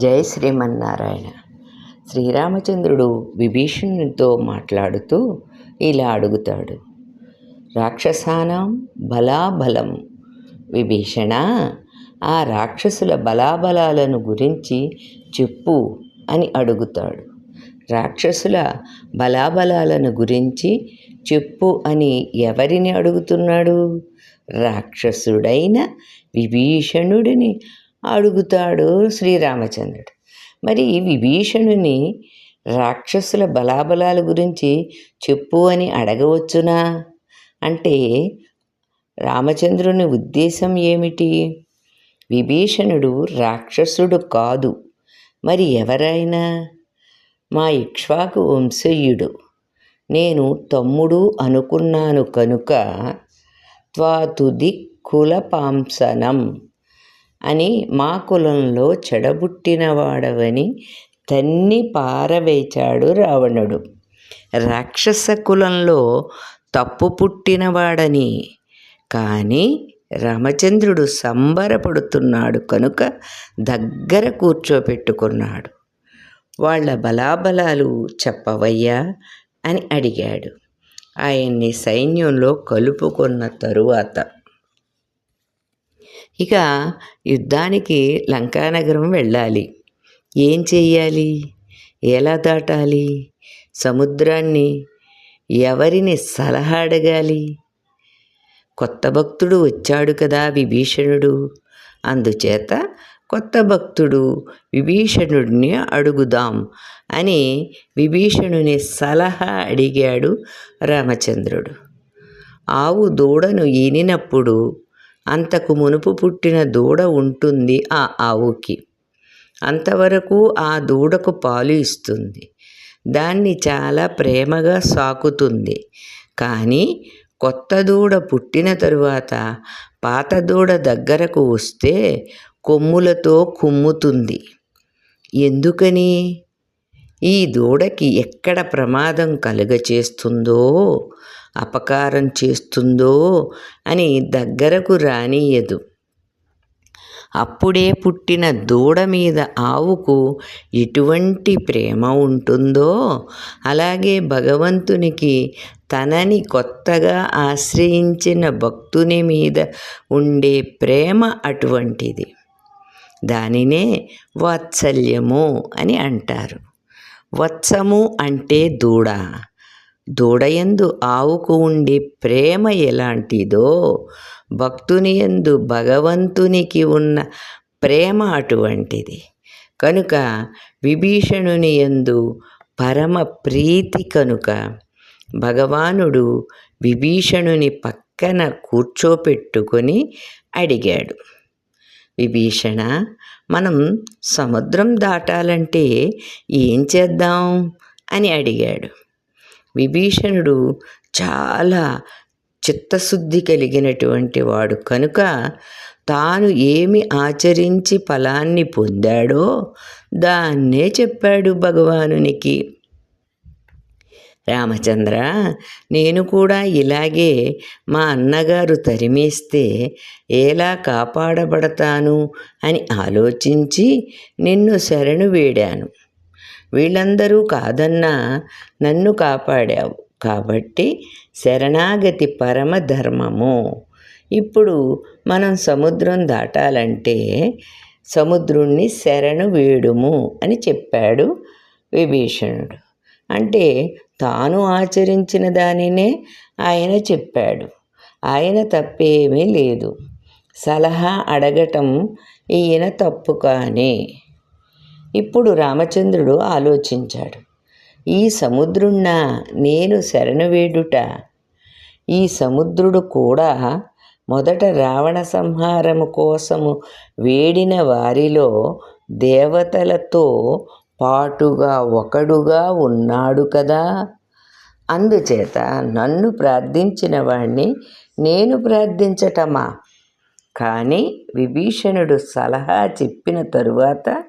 జై శ్రీమన్నారాయణ. శ్రీరామచంద్రుడు విభీషణునితో మాట్లాడుతూ ఇలా అడుగుతాడు. రాక్షసానం బలాబలం. విభీషణ ఆ రాక్షసుల బలాబలాలను గురించి చెప్పు అని అడుగుతాడు. రాక్షసుల బలాబలాలను గురించి చెప్పు అని ఎవరిని అడుగుతున్నాడు? రాక్షసుడైన విభీషణుడిని అడుగుతాడు శ్రీరామచంద్రుడు. మరి విభీషణుని రాక్షసుల బలాబలాల గురించి చెప్పు అని అడగవచ్చునా? అంటే రామచంద్రుని ఉద్దేశం ఏమిటి? విభీషణుడు రాక్షసుడు కాదు. మరి ఎవరైనా మా ఇక్ష్వాకు వంశీయుడు. నేను తమ్ముడు అనుకున్నాను కనుక త్వాతుది కులపాంసనం. అని మా కులంలో చెడబుట్టినవాడవని తన్ని పారవేచాడు రావణుడు. రాక్షస కులంలో తప్పు పుట్టినవాడని. కానీ రామచంద్రుడు సంబరపడుతున్నాడు కనుక దగ్గర కూర్చోపెట్టుకున్నాడు. వాళ్ళ బలాబలాలు చెప్పవయ్యా అని అడిగాడు. ఆయన్ని సైన్యంలో కలుపుకున్న తరువాత ఇక యుద్ధానికి లంకానగరం వెళ్ళాలి. ఏం చెయ్యాలి? ఎలా దాటాలి? సముద్రాన్ని ఎవరిని సలహా అడగాలి? కొత్త భక్తుడు వచ్చాడు కదా విభీషణుడు. అందుచేత కొత్త భక్తుడు విభీషణుడిని అడుగుదాం అని విభీషణుని సలహా అడిగాడు రామచంద్రుడు. ఆవు దూడను ఈనినప్పుడు అంతకు మునుపు పుట్టిన దూడ ఉంటుంది ఆ ఆవుకి. అంతవరకు ఆ దూడకు పాలు ఇస్తుంది. దాన్ని చాలా ప్రేమగా సాకుతుంది. కానీ కొత్త దూడ పుట్టిన తరువాత పాత దూడ దగ్గరకు వస్తే కొమ్ములతో కుమ్ముతుంది. ఎందుకని? ఈ దూడకి ఎక్కడ ప్రమాదం కలుగచేస్తుందో అపకారం చేస్తుందో అని దగ్గరకు రానియదు అప్పుడే పుట్టిన దూడ మీద ఆవుకు ఎటువంటి ప్రేమ ఉంటుందో అలాగే భగవంతునికి తనని కొత్తగా ఆశ్రయించిన భక్తుని మీద ఉండే ప్రేమ అటువంటిది. దానినే వాత్సల్యము అని అంటారు. వత్సము అంటే దూడ. దూడయందు ఆవుకు ఉండే ప్రేమ ఎలాంటిదో భక్తుని ఎందు భగవంతునికి ఉన్న ప్రేమ అటువంటిది. కనుక విభీషణుని ఎందు పరమ ప్రీతి కనుక భగవానుడు విభీషణుని పక్కన కూర్చోపెట్టుకొని అడిగాడు. విభీషణ మనం సముద్రం దాటాలంటే ఏం చేద్దాం? అని అడిగాడు. విభీషణుడు చాలా చిత్తశుద్ధి కలిగినటువంటి వాడు. కనుక తాను ఏమి ఆచరించి ఫలాన్ని పొందాడో దాన్నే చెప్పాడు భగవానునికి. రామచంద్ర నేను కూడా ఇలాగే మా అన్నగారు తరిమేస్తే ఎలా కాపాడబడతాను అని ఆలోచించి నిన్ను శరణు వేడాను. వీళ్ళందరూ కాదన్నా నన్ను కాపాడావు. కాబట్టి శరణాగతి పరమ ధర్మము. ఇప్పుడు మనం సముద్రం దాటాలంటే సముద్రుణ్ణి శరణు వేడుము అని చెప్పాడు విభీషణుడు. అంటే తాను ఆచరించిన దానినే ఆయన చెప్పాడు. ఆయన తప్పేమీ లేదు. సలహా అడగటం ఈయన తప్పు కానీ. ఇప్పుడు రామచంద్రుడు ఆలోచించాడు. ఈ సముద్రున్న నేను శరణువేడుట ఈ సముద్రుడు కూడా మొదట రావణ సంహారము కోసము వేడిన వారిలో దేవతలతో పాటుగా ఒకడుగా ఉన్నాడు కదా. అందుచేత నన్ను ప్రార్థించిన వాణ్ణి నేను ప్రార్థించటమా? కానీ విభీషణుడు సలహా చెప్పిన తరువాత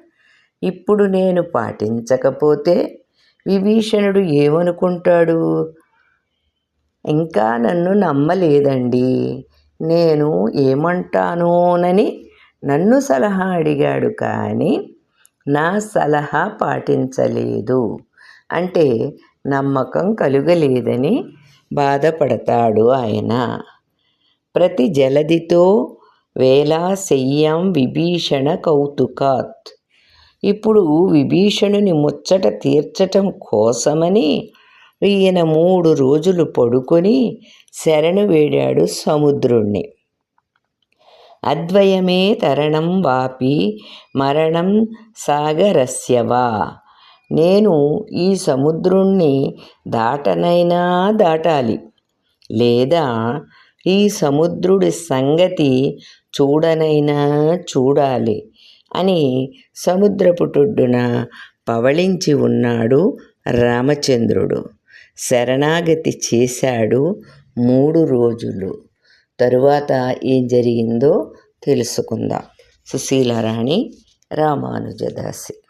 ఇప్పుడు నేను పాటించకపోతే విభీషణుడు ఏమనుకుంటాడు? ఇంకా నన్ను నమ్మలేదండి. నేను ఏమంటానోనని నన్ను సలహా అడిగాడు కానీ నా సలహా పాటించలేదు. అంటే నమ్మకం కలుగలేదని బాధపడతాడు ఆయన. ప్రతి జలదితో వేలా శయ్యం విభీషణ కౌతుకాత్. ఇప్పుడు విభీషణుని ముచ్చట తీర్చటం కోసమని ఈయన మూడు రోజులు పడుకొని శరణు వేడాడు సముద్రుణ్ణి. అద్వయమే తరణం వాపి మరణం సాగరస్యవా నేను ఈ సముద్రుణ్ణి దాటనైనా దాటాలి. లేదా ఈ సముద్రుడి సంగతి చూడనైనా చూడాలి. అని సముద్రపుటొడ్డున పవళించి ఉన్నాడు రామచంద్రుడు. శరణాగతి చేశాడు మూడు రోజులు. తరువాత ఏం జరిగిందో తెలుసుకుందాం. సుశీలారాణి రామానుజదాసి.